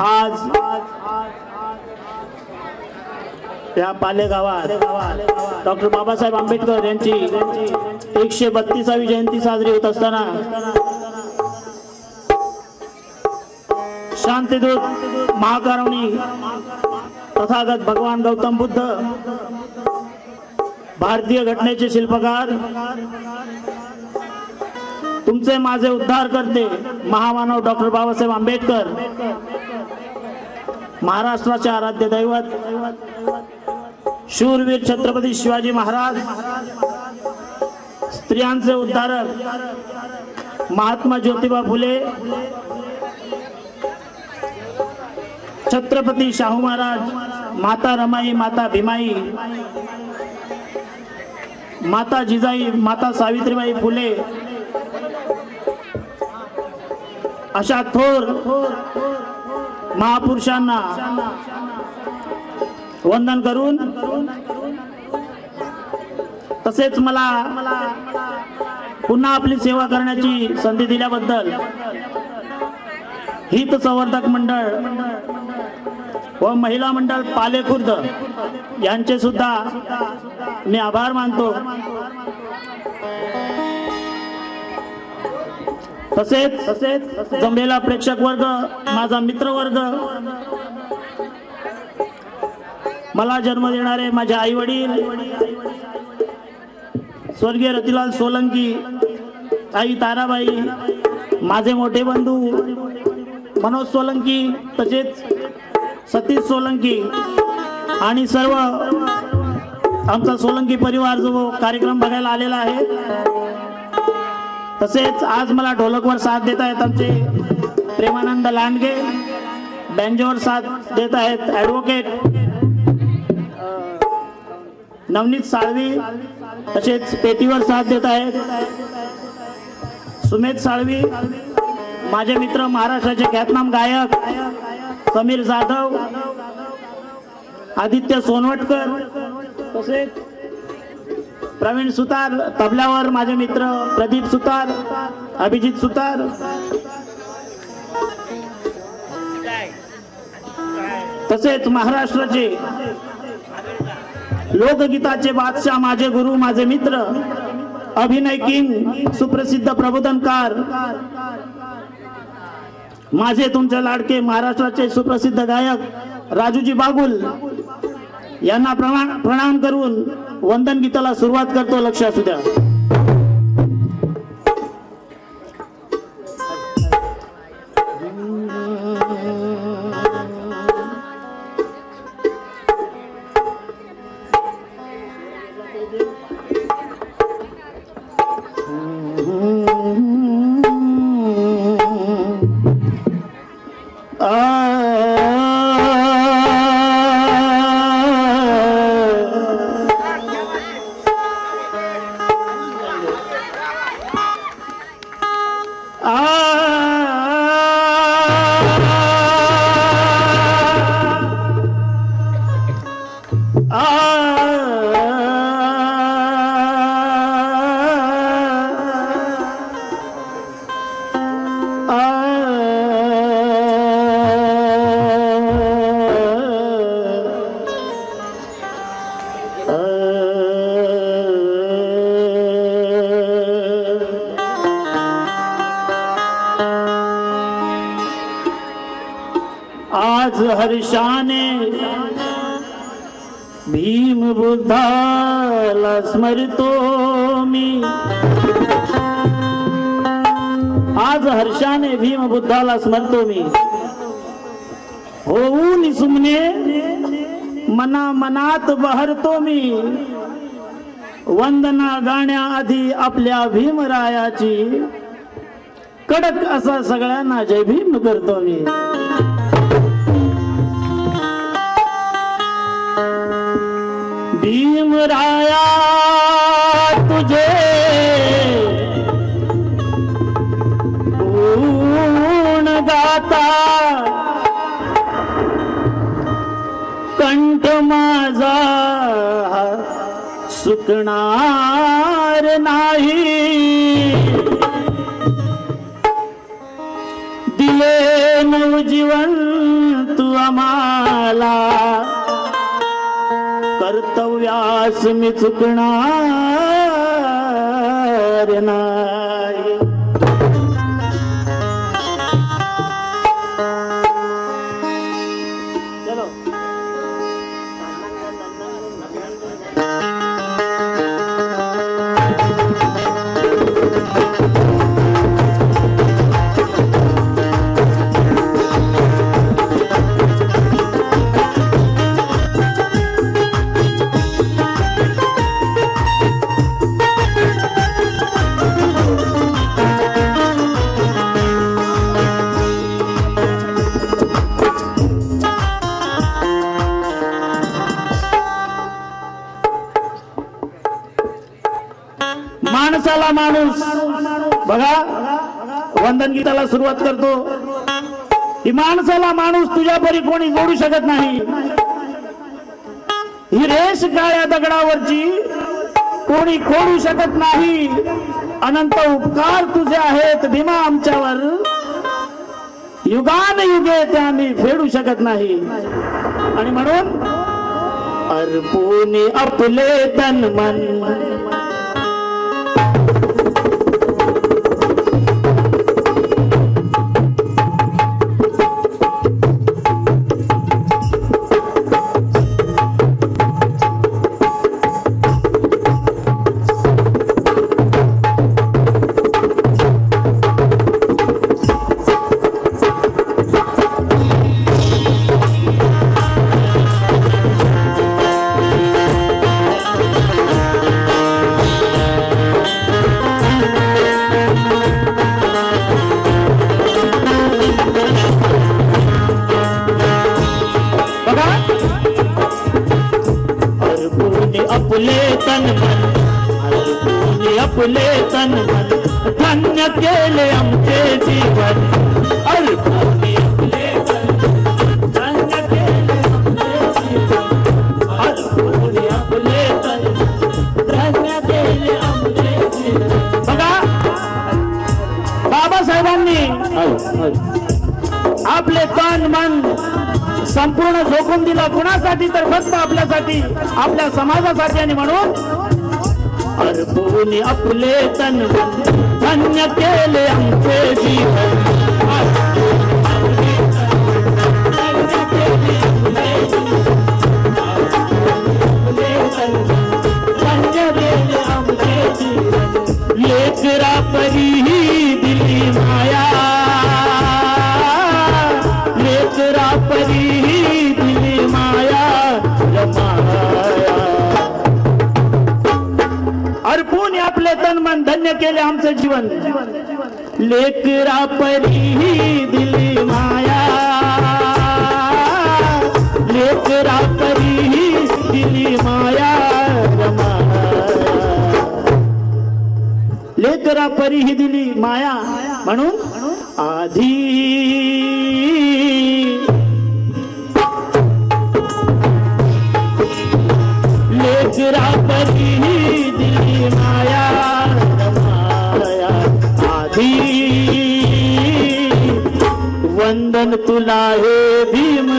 आज या पालेगावात डॉक्टर बाबासाहेब आंबेडकर यांची एकशे बत्तीसावी जयंती साजरी होत असताना शांतीदूत महाकारुणी तथागत भगवान गौतम बुद्ध भारतीय घटनेचे शिल्पकार तुमचे माझे उद्धार करते महामानव डॉक्टर बाबासाहेब आंबेडकर महाराष्ट्राचे आराध्य दैवत शूरवीर छत्रपती शिवाजी महाराज स्त्रियांचे उद्धारक महात्मा ज्योतिबा फुले छत्रपती शाहू महाराज माता रमाई माता भीमाई माता जिजाई माता सावित्रीबाई फुले अशा थोर महापुरुषांना वंदन करून तसेच मला पुन्हा आपली सेवा करण्याची संधी दिल्याबद्दल हित संवर्धक मंडळ व महिला मंडळ पालेखुर्द यांचे सुद्धा मी आभार मानतो. तसेच तसेच जमलेला प्रेक्षक वर्ग माझा मित्र वर्ग मला जन्म देणारे माझे आई वडील स्वर्गीय रतिलाल सोलंकी आई ताराबाई माझे मोठे बंधू मनोज सोलंकी तसेच सतीश सोलंकी आणि सर्व आमचा सोलंकी परिवार जो कार्यक्रम बघायला आलेला आहे. तसेच आज मला ढोलकवर साथ देत आहेत आमचे प्रेमानंद लांडगे. बँजोवर साथ देत आहेत ॲडव्होकेट नवनीत साळवी. तसेच पेटीवर साथ देत आहेत सुमेध साळवी. माझे मित्र महाराष्ट्राचे ख्यातनाम गायक समीर जाधव. आदित्य सोनवटकर. तसेच प्रवीण सुतार तबल्यावर माझे मित्र प्रदीप सुतार अभिजित सुतार. तसेच महाराष्ट्राचे लोकगीताचे बादशाह माझे गुरु माझे मित्र अभिनय किंग सुप्रसिद्ध प्रबोधनकार माझे तुमचे लाडके महाराष्ट्राचे सुप्रसिद्ध गायक राजूजी बागुल यांना प्रणाम करून वंदन गीताला सुरुवात करतो लक्ष असू द्या. आज आज भीम बुद्धाला स्मरतो मी. होऊन सुमने मना मनात बहरतो मी. वंदना गाण्याआधी आपल्या भीमरायाची. कडक असा सगळ्यांना जय भीम करतो मी. भीमराया तुझे माझा सुकणार नाही. दिले नवजीवन आम्हाला. कर्तव्यास मी चुकणार नाही. संगीताला सुरुवात करतो. ही माणसाला माणूस तुझ्या परी कोणी जोडू शकत नाही. ही रेष काळ्या दगडावरची कोणी खोडू शकत नाही. अनंत उपकार तुझे आहेत भीमा आमच्यावर. युगान युगे ते आम्ही फेडू शकत नाही. आणि म्हणून अर्पुनी आपले तन मन धन्य केले आमचे जीवन. अर्पुनी आपले तन मन, धन्य केले आपले धन्य केले आमचे जीवन. बघा बाबासाहेबांनी आपले तन मन संपूर्ण झोकून दिलं. कुणासाठी तर फक्त आपल्यासाठी आपल्या समाजासाठी आणि म्हणून. अर्पुनी आपले तन मन धन्य केले आमचे जीवन. लेकरा परी केले आमचं जीवन. लेकरा परी दिली माया. लेकरा परी दिली माया माया लेकरा परी ही दिली माया. म्हणून आधी आधी वंदन तुला हे भीम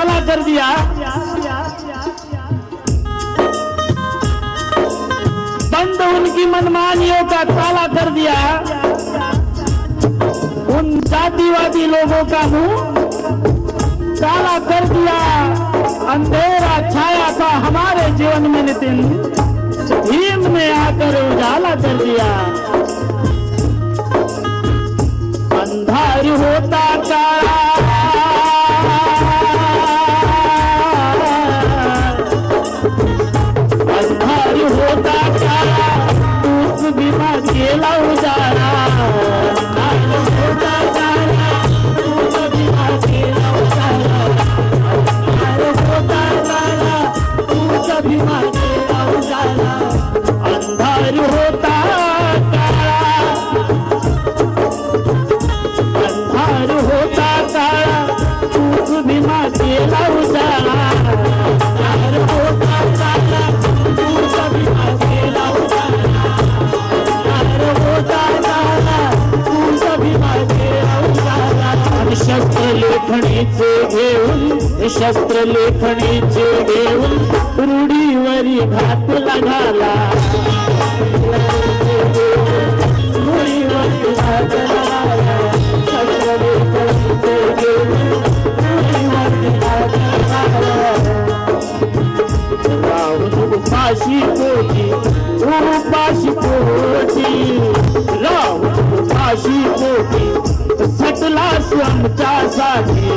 ताला कर दिया। बंद उनकी मनमानियों का ताला कर दिया। उन जातिवादी लोगों का मुँह काला कर दिया। अंधेरा छाया था हमारे जीवन में नितिन। भीम ने आकर उजाला कर दिया। अंधार होता काला शस्त्र लेखणीचे देऊन रूढीवरी घात घाला रूढीवरी घातला घाला शस्त्र लेखणीचे रूढीवरी उपाशी पोटी उपाशी पोटी उपाशी पोटी सटलास आमच्यासाठी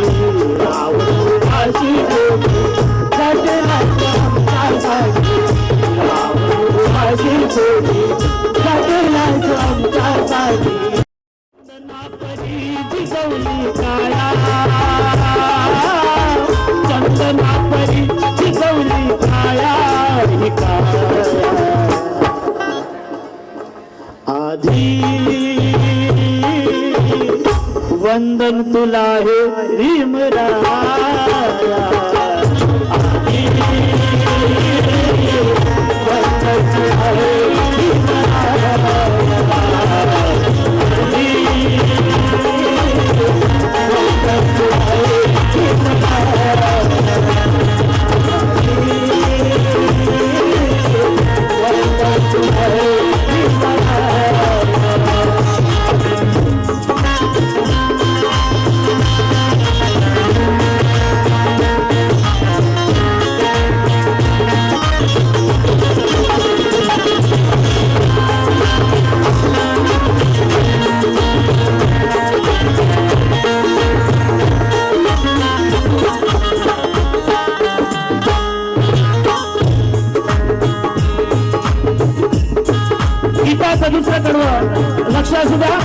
गीताचं दुसरं कडवं लक्ष असू द्या.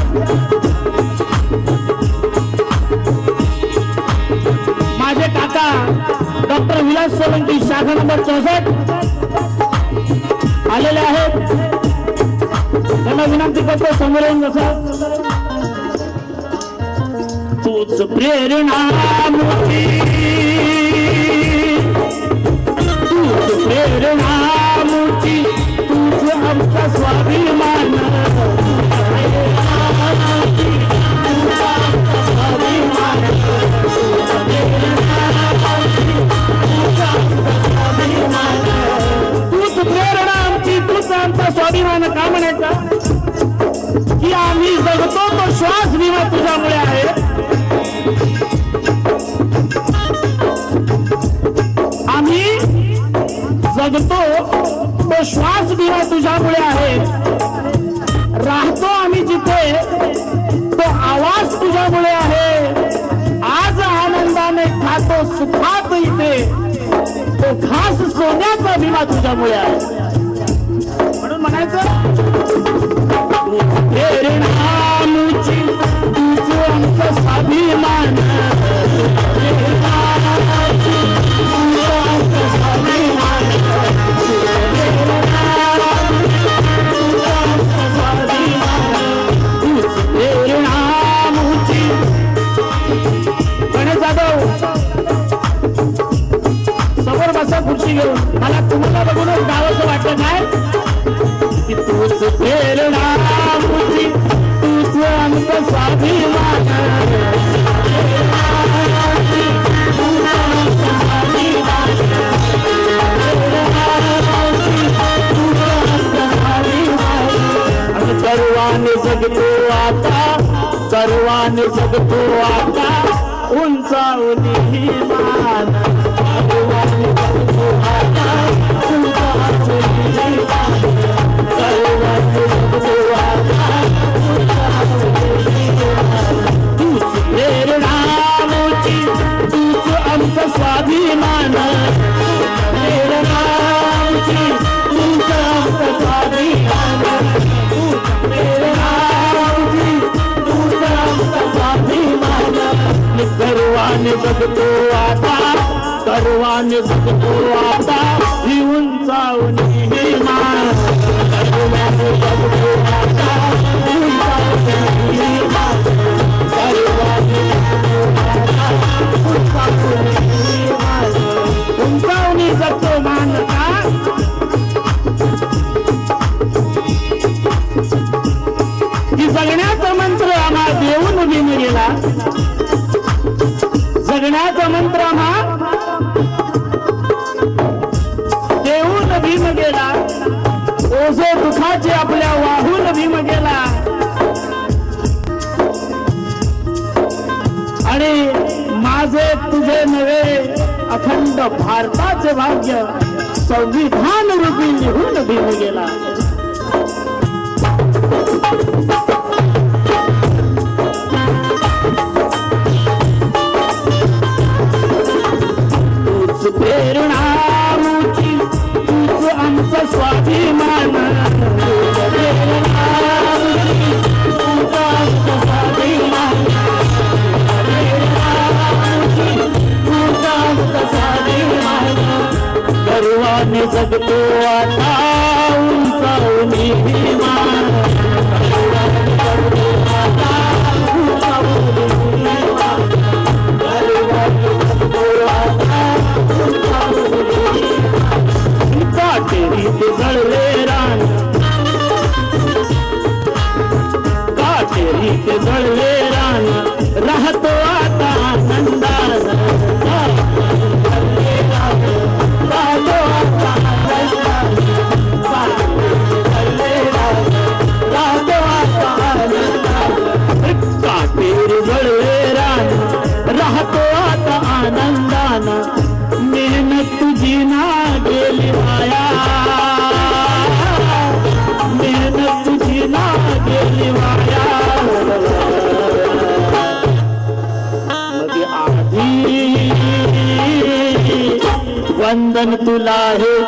माझे काका डॉक्टर विलास सोलंकी शाखा नंबर चौसष्ट. आलेले आहेत. त्यांना विनंती करतो समोर येऊन जसं तूच प्रेरणा तूच प्रेरणा मूर्ती आमचा स्वाभिमान स्वाभिमान का म्हणायचा की आम्ही जगतो तो श्वास विमा तुझ्यामुळे आहे. आम्ही जगतो तो श्वास दिला तुझ्यामुळे आहे राहतो आम्ही जिथे तो आवाज तुझ्यामुळे आहे. आज आनंदाने खातो सुखात इथे. तो खास सोन्याचा विमा तुझ्यामुळे आहे. म्हणून म्हणायचं प्रेरणामुची तुझं आमचं स्वाभिमान जगतो आता उंचावली मान उंचावणी जातो मानता. भारताचे भाग्य संविधान रूपी लिहून दिलं गेला. जगतो आता उंचावणी काटेरीत जळले रान. काटेरीत जळले Hare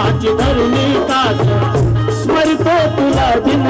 धम्माची धरणी तास स्मरतो तुला दिन